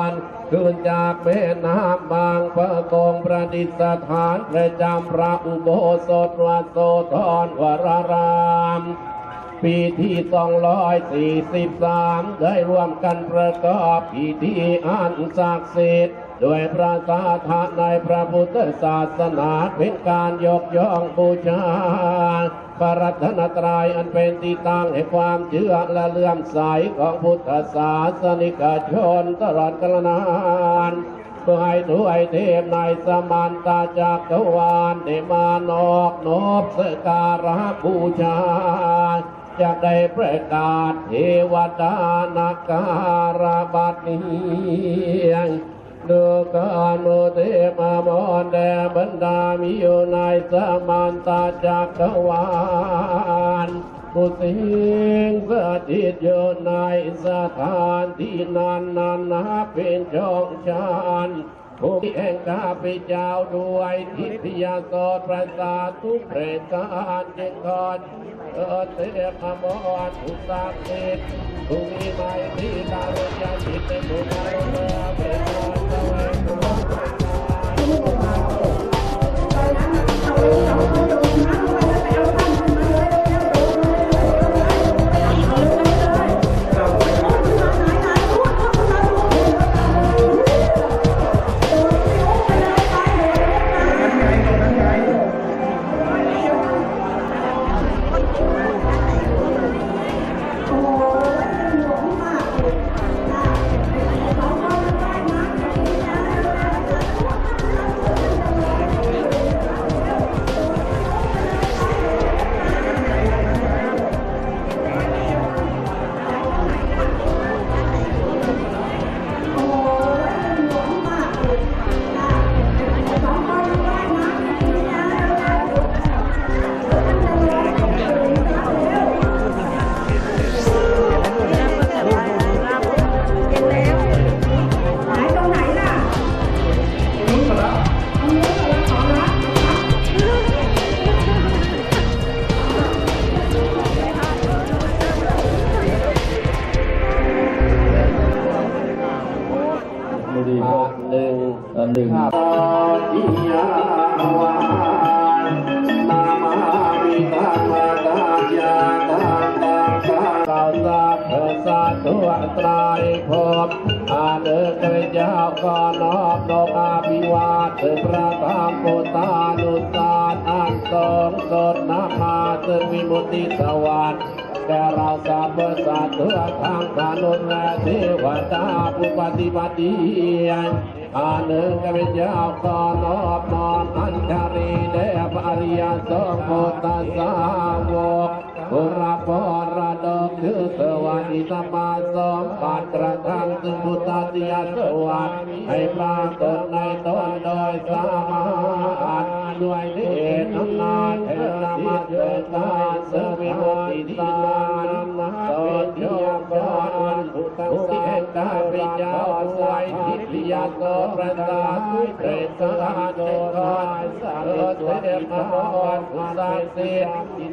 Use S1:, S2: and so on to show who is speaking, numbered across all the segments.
S1: วันขึ้นจากแม่น้ำบางประกงประดิษฐานประจำพระอุโบสถวัดโสธรวราราม ปีที่สองร้อยสี่สิบสามได้ร่วมกันประกอบพิธีอันศักดิ์สิทธิ์ด้วยพระสาธาในพระพุทธศาสนาเป็นการยกย่องบูชาพระรัตนตรัยอันเป็นที่ตั้งให้ความเชื่อและเลื่อมใสของพุทธศาสนิกชนตลอดกาลนานเพื่อให้ถวยเทพในสมานตาจักรวาลได้มานอกนบสการะบูชาจะได้ประกาศเทวดานาการาบัดนี้ ดูการโมเทมามอนแดบรรดามีอยู่ในสมานตาจักรวาลผู้สิงสถิตอยู่ในสถานที่นั้นนั้นนับเป็นจองชานผู้แห่งข้าพเจ้าด้วยทิพยาสดประสาทุกประการจึงขอเออเทพมรทุกสักดิ์สิทธิ์ผู้มีไมตรีการุณยาจิตในบุญเราเมื่อเป็น เจ้าก็นอบนอบอาภิวาทถึงพระธรรมโพธานุสาสอันสงสดนามาซึ่งวิมุตติสวัสดิ์ แก่เราสัพพสัตว์ทั่วทางมนุษย์และเทวดาผู้ปฏิบัติดีอาหนึ่งก็เป็นเจ้าก็นอบน้อมอัญชารีเดพอริยสงฆ์โพธิสาวกบุรพรดกคือ สวัสดิสมมาสมบัติกระทั่งถึงพุทธติยสวัสดิ์ให้ปรากฏในตนโดยสามารถด้วยเดชอำนาจแห่งธรรมะเกิดการเสวิมุตติที่นานนะเป็นโยมกรผู้ที่แห่งได้เป็นเจ้าไว้ทิพยาโสประสาทเปรตสาโดรายสารเทพมหวันผู้สายเสีย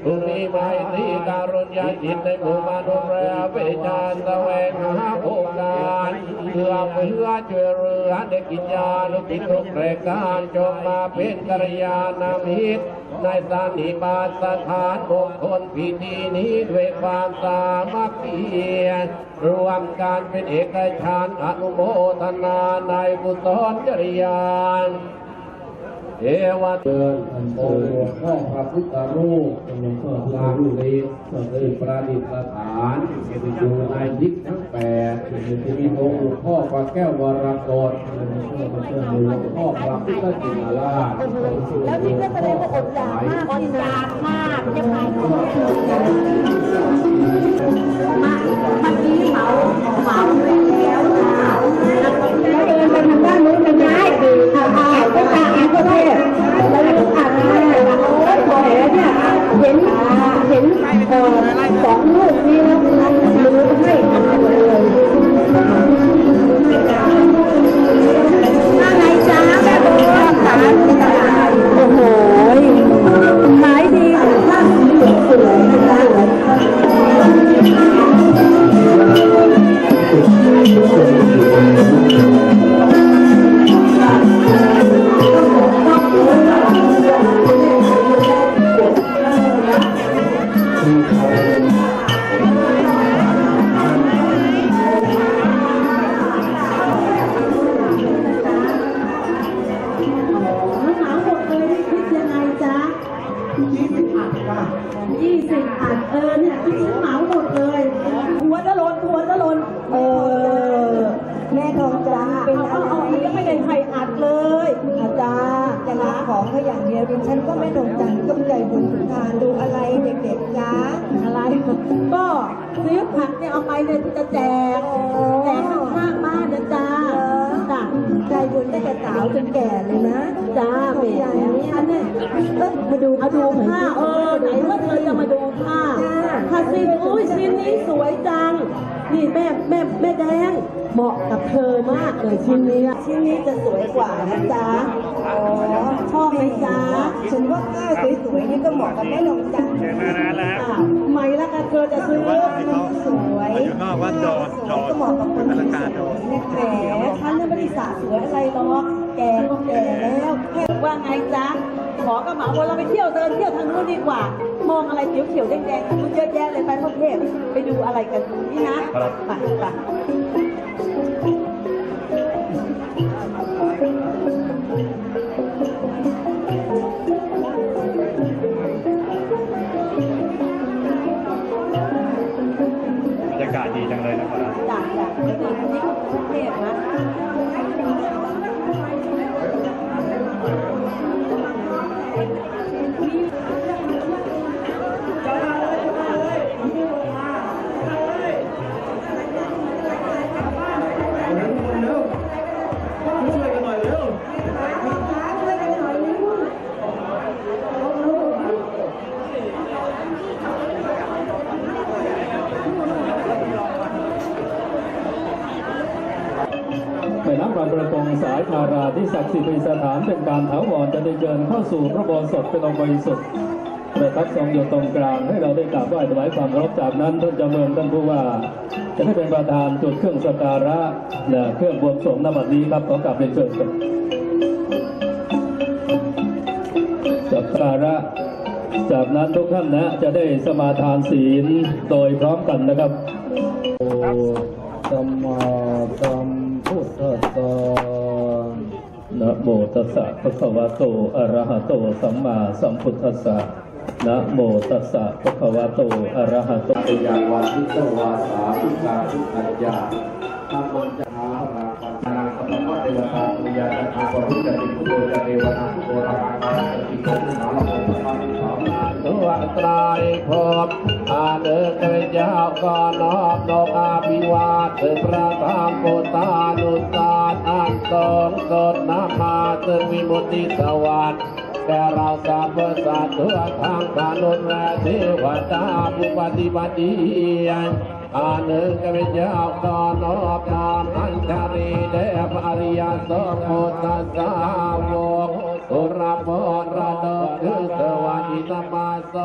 S1: ผู้มีไมตรีการุณยาจิตในหมู่มนุษย์และเวชาแวงหาโอกาสเพื่อเพื่อช่วยเหลือเด็กกิจานุกิจทุกรการจงมาเป็นกัลยาณมิตรในสานิบาตสถานมงคลพิธีนี้ด้วยความสามัคคีรวมการเป็นเอกฉันท์อนุโมทนาในกุศลจริยาน เทวเตือนองค์หลวงพ่อพระพุทธรูปสร้างฤทธิ์คือประดิษฐานอยู่ในทิศทั้งแปดมีองค์หลวงพ่อพระแก้ววรกฏหลวงพ่อพระพุทธจินราช
S2: แล้วนี่ก็แสดงว่าอดอยากมากอดอยากมากจะไปมาเมื่อกี้เหมาเหมาไปแล้วค่ะแล้วเดินไปทางด้านนู้นกันได้อ่าอะ เ Thank you. ซื้อผักเนี่ยเอาไปเนี่ยจะแจกแจกข้างๆบ้านนะจ้าจ้าใจบุญได้กระสาวจนแก่เลยนะจ้าแม่อันนี้เออมาดูเอาดูผ้าเออไหนว่าเธอจะมาดูผ้าผ้าสิ้นอุ้ยชิ้นนี้สวยจังนี่แม่แม่แม่แดงเหมาะกับเธอมากเลยชิ้นนี้ชิ้นนี้จะสวยกว่านะจ๊ะอ๋อชอบไหมจ๊ะฉันว่าผ้าสวยๆนี่ก็เหมาะกับแม่ลงจัง
S3: มานานแล้ว
S2: อะไม่ละกันเธอจะซื้อมันสวย
S3: อยู่นอกวัดโดน
S2: สวยก็เหมาะกับคนที่สวยแหมฉันน่ะไม่ได้สาสวยอะไรหรอกแกก็แก่แล้วแค่ว่าไงจ๊ะขอกระเหมาวันเราไปเที่ยวเดินเที่ยวทางนู้นดีกว่ามองอะไรเขียวๆแดงๆมันเยอะแยะเลยไปพระเทพไปดูอะไรกันนี่นะไปไป
S3: นะครับ
S2: จากจากที่คุณที่คุณเทพนะ
S4: ม่น้ำบางประกงสายธาราที่ศักดิ์สิทธิ์เป็นสถานเป็นการถาวรจะได้เชิญเข้าสู่พระโบสถเป็นองค์บริสุทธิ์ประทับทรงอยู่ตรงกลางให้เราได้กราบไหว้ถวายความเคารพจากนั้นท่านเจ้าเมืองท่านผู้ว่า จะให้เป็นประธานจุดเครื่องสักการะและเครื่องบวงสรวงนบัดนี้ครับขอกราบเรียนเชิญครับสักการะจากนั้นทุกท่านนะจะได้สมาทานศีลโดยพร้อมกันนะครับโอสัมมา นะโมตัสสะภะคะวะโต อะระหะโต สัมมาสัมพุทธัสสะนะโมตัสสะภะคะวะโต อะระหะโต
S1: ยาวันทิตวาสาทุกาทุกัญญาธรรมัญจหาราปัญญาสัพพะเทวตาปุญญาจันทาปรุจติพุโธจเทวนาโธรามาการติโกนาลโภปะมิสาตัวตรายพบอาเดินเจ้าเจ้าก็นอบนกอาภิวาทพระธรรมโพธานุสาสอันสงสดนามาถึงวิมุตติสวัสดิ์ แต่เราสรรพสัตว์ทั่วทางมนุษย์และเทวดาผู้ปฏิบัติดีอาหนึ่งก็เป็นเจ้าก็นอบน้อมอัญชาลีเดพระอริยสงฆ์โพธิสาวกอุรพร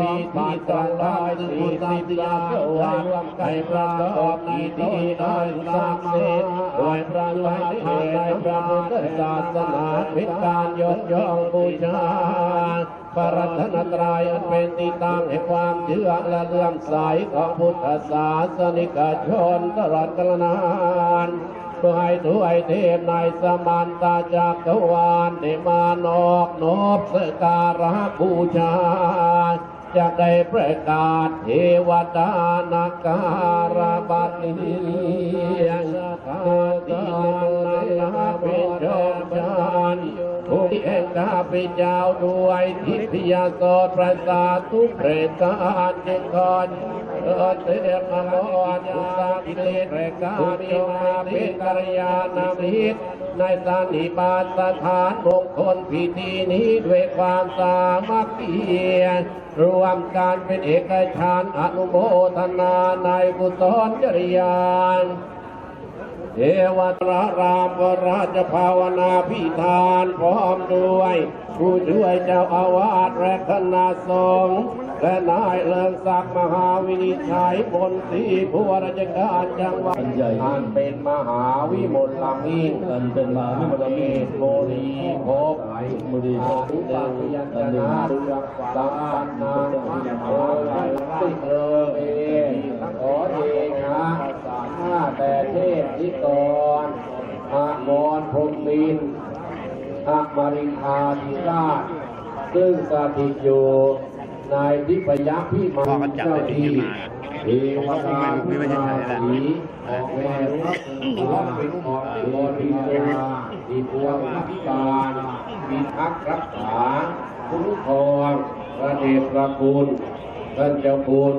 S1: สองปีตรังได้ถึงพุทธติยาสวัสดิ์ให้ประกอบในที่อันศักดิ์สิทธิ์ด้วยพระวาทาในพระพุทธศาสนาเป็นการยกย่องบูชาพระรัตนตรัยอันเป็นที่ตั้งแห่งความเชื่อและเลื่อมใสของพุทธศาสนิกชนตลอดกาลนานเพื่อให้วยเทพในสมานตาจักรวาลได้มานอกนอบสการะบูชา จะได้ประกาศเทวดานาการบัดนี้อาตินาเป็นชมชานผู้แห่งข้าพเจ้าด้วยทิพยาโสตประสาทุกเปรตการจึงก่อนเกิดเตือนมาลอนอุตสาหิเลตรกามีมาเป็นกัลยาณมิตร ในสันนิบาตสถานมงคลพิธีนี้ด้วยความสามัคคีรวมการเป็นเอกชานอนุโมทนาในกุศลจริยาน เทวตรารามวราชภาวนาพิธานพร้อมด้วยผู้ช่วยเจ้าอาวาสและคณะสงฆ์และนายเลิงศักดิ์มหาวินิจฉัยบนสีผู้ว่าราชการจังหวัด
S4: อันใหญ่
S1: ท่านเป็นมหาวิมลลำยิ่ง
S4: อันเป็นมาวิมล
S1: เม
S4: มี
S1: ตโมลีภพ
S4: มุดี
S1: อาทุปาปิยัญชนะเรื่องสัมปันนาโอไลไรเออเอขอเองนะข้า แต่เทพนิกรอามรพรหมินทร์อมาริคาธิราช ซึ่งสถิตอยู่ในทิพยพิมานเจ้าที่เทวดาผู้มาสีออกแม่รับรับเป็นออกบริวาดีพวงรักการมีทักรักษาคุ้มครองพระเดชพระคุณท่านเจ้าคุณ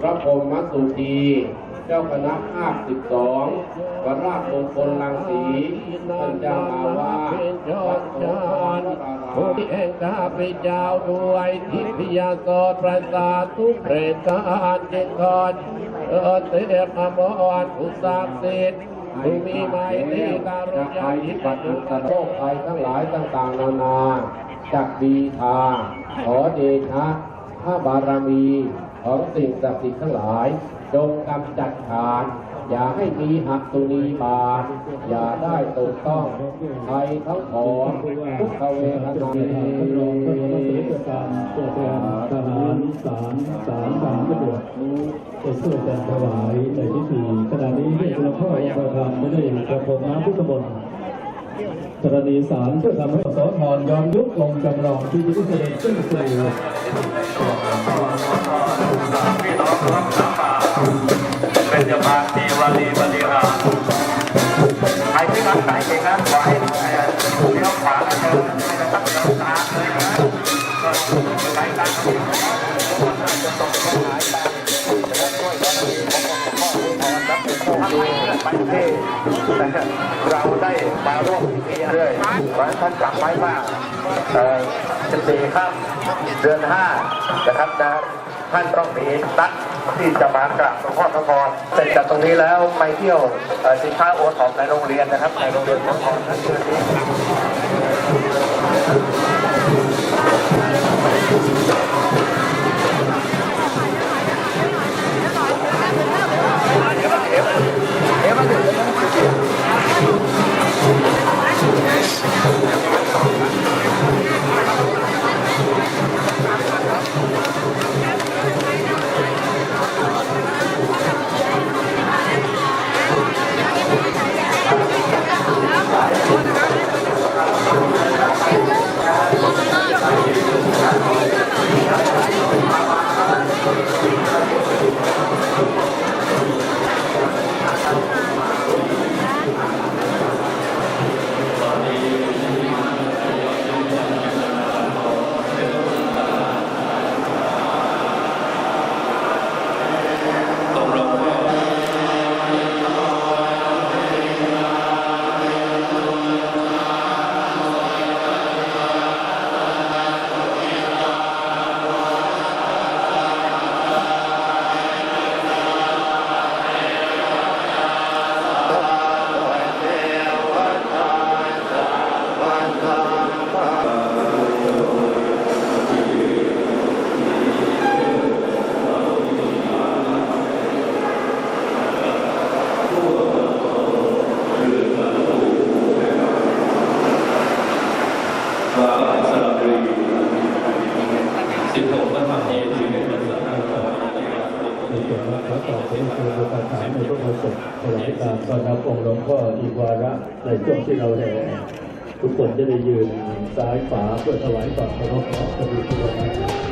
S1: พระพรหมสุธี เจ้าคณะภาคสิบสองพรราชมงคลลังสีท่านเจ้าอาวาสวัดโสธรผู้ที่แห่งข้าพเจ้าด้วยทิพยาสดประสาททุกเรตการเจงกอนเออเทพอมรอุตสาห์สิทธิ์ผู้มีไม้ที่การุญยาธิปัตตุตโรคภัยทั้งหลายต่างๆนานาจักดีทาขอเดชะพระบารมี ของสิ่งศักดิ์สิทธิ์ทั้งหลาย จงกำจัดขาดอย่าให้มีหักตุนีบาทอย่าได้ตกต้องใครทั้งของทุกขเวทนา
S4: ทางรองพระราชการตัวแทนทหารสามสามสามตำรวจไปช่วยกันถวายในพิธีขณะนี้ที่หลวงพ่อประธานไม่ได้กระผมน้ำพุทธมนต์กรณีสารเพื่อทำให้สอทรยอมยุบลงจำลองที่จะเสด็จขึ้นสู่
S5: เป็นจ้าภาทีวันดีวันดีรับใครที่รักสายเก่งนะขอให้เลี้ยวขวาแล้วเดินไม่ต้งเดินตามเลยนะก็สายตาจะตกไปหายตาจะช่วยกันผมก็ขอให้พรรับเป็นผู้ทำให้เพื่อนไปที่เราได้มาร่วมพิธีเรื่อยขอให้ท่านจำไว้ว่าเอ่อ14ค่ำเดือน5นะครับนะท่านต้องมีนัด ที่จะมากราบหลวงพ่อพระพรเสร็จจากตรงนี้แล้วไปเที่ยวสินค้าโอท็อปในโรงเรียนนะครับในโรงเรียนพระพรท่านเชิญา
S4: เสนคือการถามในพระโอษฐ์ถวายการต้อนรับองค์หลวงพ่ออีกวาระในช่วงที่เราแห่ทุกคนจะได้ยืนซ้ายขวาเพื่อถวายความเคารพต่อพระบุตร
S1: เ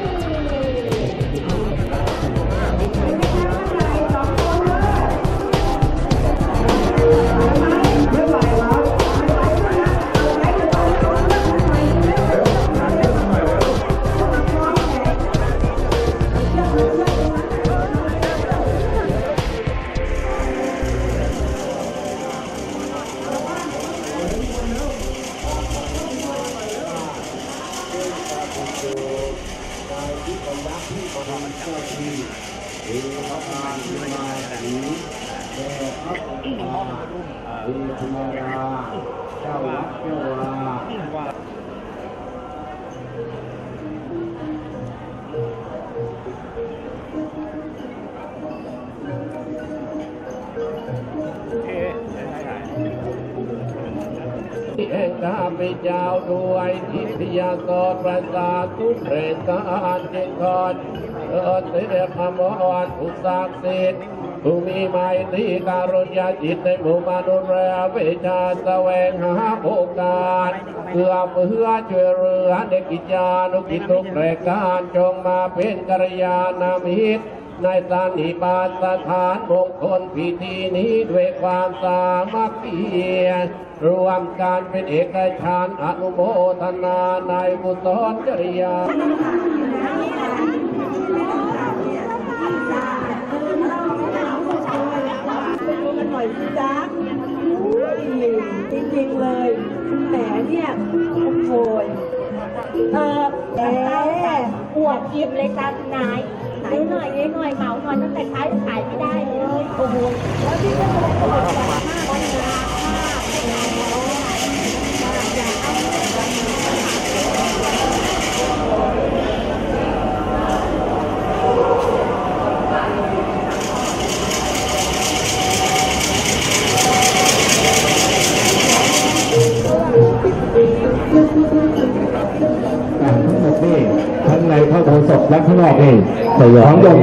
S1: ที่แห่งข้าพเจ้าด้วยทิพยาสดประสาททุเรตการเจงกอนเออเทพอมรอุสาห์สิทธิ์ผู้มีไม้ที่การุญยาจิตในหมู่มนุษย์และเวชาแสวงหาโอกาสเพื่อเพื่อช่วยเหลือในกิจจานุกิจทุกรายการจงมาเป็นกัลยาณมิตร ในสานิบาตสถานมงคลพิธีนี้ด้วยความสามัคคีรวมการเป็นเอกชานอนุโมทนาในบุตรจริยา
S2: ไปดูกันหน่อยสิจ๊ะอุ้ยจริงๆเลยแหมเนี่ยโอ้โหยเออแหมอวดยิบเลยจ้านาย ซื้อหน่อยซื้อหน่อยเหมาหน่อยตั้งแต่ขายขายไม่ได้เลยโอ้โหแล้วพี่ก็บอกว่าแบบมากวันงาม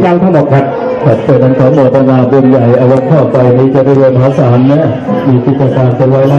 S6: ของโยมเจ้าทั้งหมดครับ
S4: แต่เป็นอันขอโมทนาบุญใหญ่เอาไว้เข้าไปนี้จะได้เรียนภาษาเนี่ยมีกิจการเป็นร้อยล้าน